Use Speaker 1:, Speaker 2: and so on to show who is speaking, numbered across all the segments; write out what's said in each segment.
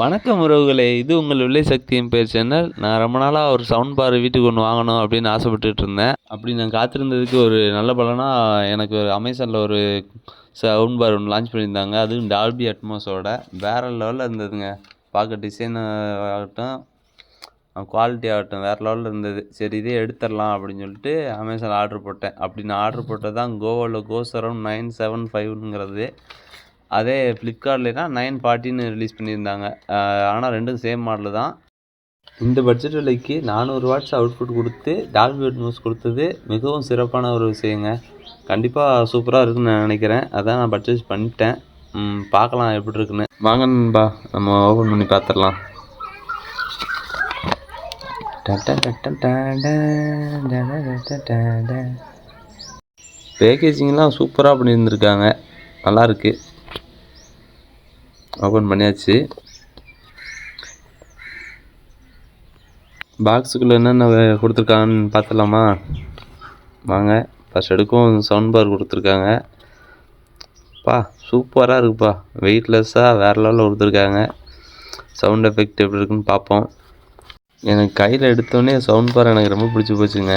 Speaker 1: வணக்கம் உறவுகளே இது உங்கள் வில்லை சக்தியின் பேர் சேனல். நான் ரொம்ப நாளாக ஒரு சவுண்ட் பார் வீட்டுக்கு ஒன்று வாங்கணும் அப்படின்னு ஆசைப்பட்டுட்டு இருந்தேன். அப்படி நான் காத்திருந்ததுக்கு ஒரு நல்ல பலனாக எனக்கு ஒரு அமேசானில் ஒரு சவுண்ட் பார் ஒன்று லான்ச் பண்ணியிருந்தாங்க. அதுவும் டால்பி அட்மாஸோட வேறு லெவலில் இருந்ததுங்க. பார்க்க டிசைன் ஆகட்டும் குவாலிட்டி ஆகட்டும் வேறு லெவலில் இருந்தது. சரி இதே எடுத்துடலாம் அப்படின்னு சொல்லிட்டு அமேசானில் ஆர்டர் போட்டேன். அப்படி நான் ஆர்டர் போட்டது தான் கோவாவில் கோஸ் அரௌண்ட் நைன் செவன் ஃபைவ்ங்கிறது அதே ஃப்ளிப்கார்ட்லேனா நைன் ஃபார்ட்டின்னு ரிலீஸ் பண்ணியிருந்தாங்க. ஆனால் ரெண்டும் சேம் மாடலு தான். இந்த பட்ஜெட் விலைக்கு நானூறு வாட்ஸ் அவுட்புட் கொடுத்து டால்பி அட்மோஸ் கொடுத்தது மிகவும் சிறப்பான ஒரு விஷயங்க. கண்டிப்பாக சூப்பராக இருக்குன்னு நான் நினைக்கிறேன். அதான் நான் பர்ச்சேஸ் பண்ணிட்டேன். பார்க்கலாம் எப்படி இருக்குன்னு. வாங்க நண்பா நம்ம ஓப்பன் பண்ணி பார்த்துடலாம். பேக்கேஜிங்லாம் சூப்பராக பண்ணியிருந்துருக்காங்க. நல்லாயிருக்கு ஓப்பன் பண்ணியாச்சு. பாக்ஸுக்குள்ளே என்னென்ன கொடுத்துருக்காங்கன்னு பார்த்துலாமா வாங்க ஃபஸ்ட் எடுக்கும் சவுண்ட் பார் கொடுத்துருக்காங்க. பா சூப்பராக இருக்குப்பா. வெயிட்லெஸ்ஸாக வேறு லெவலில் கொடுத்துருக்காங்க. சவுண்ட் எஃபெக்ட் எப்படி இருக்குன்னு பார்ப்போம். எனக்கு கையில் எடுத்தோடனே சவுண்ட் பார் எனக்கு ரொம்ப பிடிச்சி போச்சுங்க.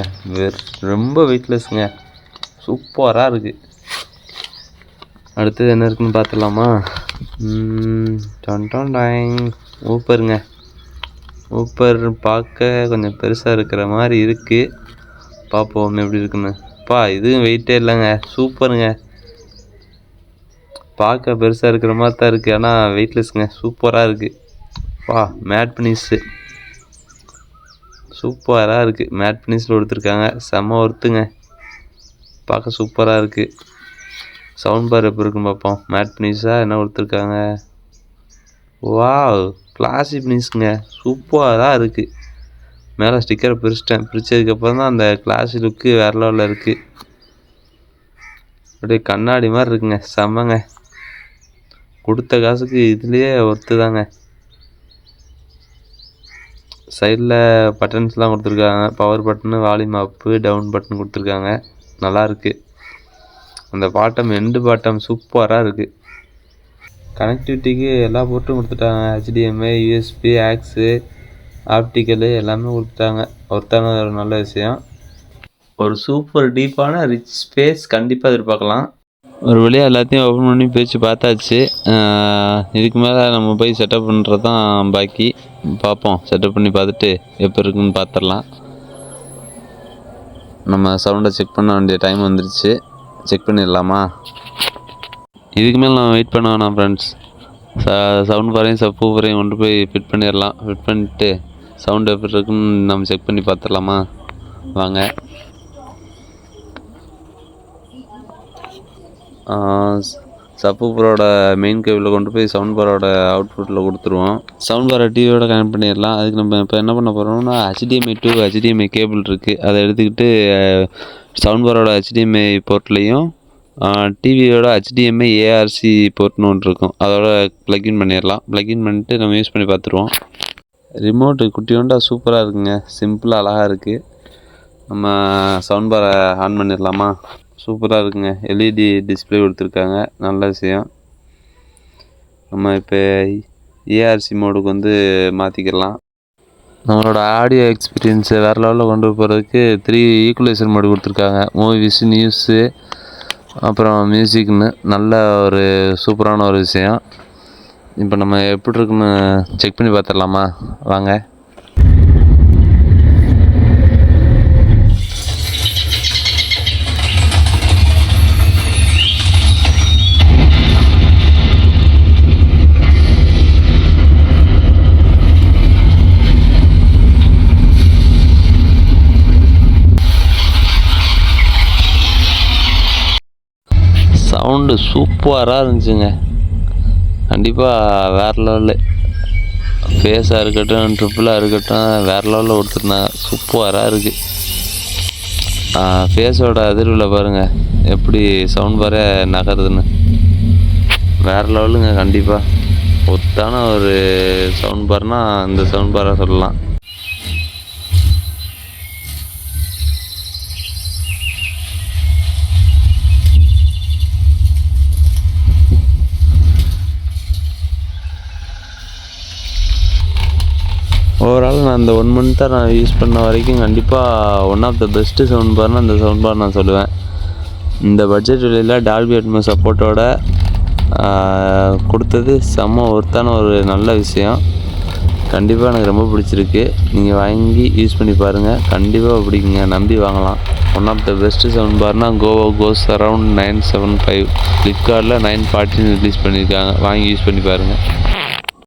Speaker 1: ரொம்ப வெயிட்லெஸ்ஸுங்க சூப்பராக இருக்குது அடுத்தது என்ன இருக்குன்னு பார்த்துலாமா ம், டைங் ஊப்பருங்க. ஊப்பர் பார்க்க கொஞ்சம் பெருசாக இருக்கிற மாதிரி இருக்குது பார்ப்போம் எப்படி இருக்குன்னு. பா இதுவும் வெயிட்டே இல்லைங்க. சூப்பருங்க. பார்க்க பெருசாக இருக்கிற மாதிரி தான் இருக்குது ஆனால் வெயிட்லெஸ்ங்க சூப்பராக இருக்குது பா மேட் பினிஷு சூப்பராக இருக்குது மேட் ஃபினிஷில் கொடுத்துருக்காங்க செம்ம ஒர்த்துங்க. பார்க்க சூப்பராக இருக்குது சவுண்ட் பார் எப்படி இருக்குன்னு பார்ப்போம். மேட் பினிஷாக என்ன கொடுத்துருக்காங்க? வாவ் கிளாசி ஃபினிஷ்ங்க சூப்பராக இருக்குது மேலே ஸ்டிக்கரை பிரிச்சிட்டேன். பிரித்ததுக்கப்புறம் தான் அந்த கிளாசி லுக்கு வேறு லெவலில் இருக்குது அப்படியே கண்ணாடி மாதிரி இருக்குங்க. செம்மங்க. கொடுத்த காசுக்கு இதுலேயே ஒர்த்து தாங்க. சைடில் பட்டன்ஸ்லாம் கொடுத்துருக்காங்க. Power button volume up down button கொடுத்துருக்காங்க. நல்லாயிருக்கு அந்த பாட்டம் எண்டு பாட்டம் சூப்பராக இருக்குது கனெக்டிவிட்டிக்கு எல்லா போர்ட்டும் கொடுத்துட்டாங்க. ஹெச்டிஎம்ஐ யூஎஸ்பி ஆக்ஸு ஆப்டிக்கலு எல்லாமே கொடுத்துட்டாங்க. ஒருத்தான ஒரு நல்ல விஷயம். ஒரு சூப்பர் டீப்பான ரிச் ஸ்பேஸ் கண்டிப்பாக எதிர்பார்க்கலாம். ஒரு வழியாக எல்லாத்தையும் ஓப்பன் பண்ணி பேச்சு பார்த்தாச்சு. இதுக்கு மேலே நம்ம போய் செட்டப் பண்ணுறது தான் பாக்கி. பார்ப்போம். செட்டப் பண்ணி பார்த்துட்டு எப்போ இருக்குன்னு பார்த்துடலாம். நம்ம சவுண்டை செக் பண்ண வேண்டிய டைம் வந்துருச்சு. செக் பண்ணிடலாமா? இதுக்கு மேலே நான் வெயிட் பண்ண வேணாம் ஃப்ரெண்ட்ஸ் ச சவுண்ட் பாரையும் சப்பூப்பரையும் கொண்டு போய் ஃபிட் பண்ணிடலாம். ஃபிட் பண்ணிட்டு சவுண்ட் எப்படி இருக்குன்னு நம்ம செக் பண்ணி பார்த்துடலாமா? வாங்க. சப்பூப்பரோட மெயின் கேபிளில் கொண்டு போய் சவுண்ட் பாரோட அவுட்புட்டில் கொடுத்துருவோம். சவுண்ட் பாரை டிவியோட கனெக்ட் பண்ணிடலாம். அதுக்கு நம்ம இப்போ என்ன பண்ண போகிறோம்னா ஹெச்டிஎம்ஐ டூ ஹெச்டிஎம்ஐ கேபிள் இருக்குது அதை எடுத்துக்கிட்டு சவுண்ட் பாரோட ஹெச்டிஎம்ஐ போர்ட்லேயும் டிவியோட ஹெச்டிஎம்ஐ ஏஆர்சி போர்ட்னு ஒன்று இருக்கும். அதோட ப்ளக்இன் பண்ணிடலாம். ப்ளக்இன் பண்ணிட்டு நம்ம யூஸ் பண்ணி பார்த்துருவோம். ரிமோட்டு குட்டியோண்டா சூப்பராக இருக்குங்க. சிம்பிளாக அழகாக இருக்குது நம்ம சவுண்ட் பாரை ஆன் பண்ணிடலாமா? சூப்பராக இருக்குங்க. எல்இடி டிஸ்ப்ளே கொடுத்துருக்காங்க. நல்ல விஷயம். நம்ம இப்போ ஏஆர்சி மோடுக்கு வந்து மாற்றிக்கலாம் நம்மளோட ஆடியோ எக்ஸ்பீரியன்ஸை வேறு லெவலில் கொண்டு போகிறதுக்கு த்ரீ ஈக்குவலைசர் மோடு கொடுத்துருக்காங்க. மூவிஸ் நியூஸு அப்புறம் மியூசிக்னு நல்ல ஒரு சூப்பரான ஒரு விஷயம். இப்போ நம்ம எப்படி இருக்குன்னு செக் பண்ணி பார்த்துடலாமா? வாங்க. சவுண்டு சூப்பராக இருந்துச்சுங்க. கண்டிப்பாக வேறு லெவலு ஃபேஸாக இருக்கட்டும் ட்ரிப்பிளாக இருக்கட்டும் வேறு லெவலில் கொடுத்துருந்தாங்க சூப்பராக இருக்குது ஃபேஸோட அதிர்வில் பாருங்கள் எப்படி சவுண்ட் பாரு நகருதுன்னு. வேறு லெவலுங்க கண்டிப்பாக ஒத்தான ஒரு சவுண்ட் பார்னால் இந்த சவுண்ட் பாரை சொல்லலாம். ஓவரால் நான் இந்த ஒன் மந்த்தாக நான் யூஸ் பண்ண வரைக்கும் கண்டிப்பாக one of the best sound பார்னால் இந்த சவுண்ட் பார் நான் சொல்லுவேன். இந்த பட்ஜெட் விலையில் டால்பி அட்மோ சப்போர்ட்டோட கொடுத்தது செம்ம ஒர்த்தான ஒரு நல்ல விஷயம். கண்டிப்பாக எனக்கு ரொம்ப பிடிச்சிருக்கு. நீங்கள் வாங்கி யூஸ் பண்ணி பாருங்கள் கண்டிப்பாக பிடிக்குங்க. நம்பி வாங்கலாம். One of the best sound பார்னால் GOVO goes around nine seven five ஃப்ளிப்கார்ட்டில் நைன் ஃபார்ட்டின்னு ரிலீஸ் பண்ணியிருக்காங்க வாங்கி யூஸ் பண்ணி பாருங்கள்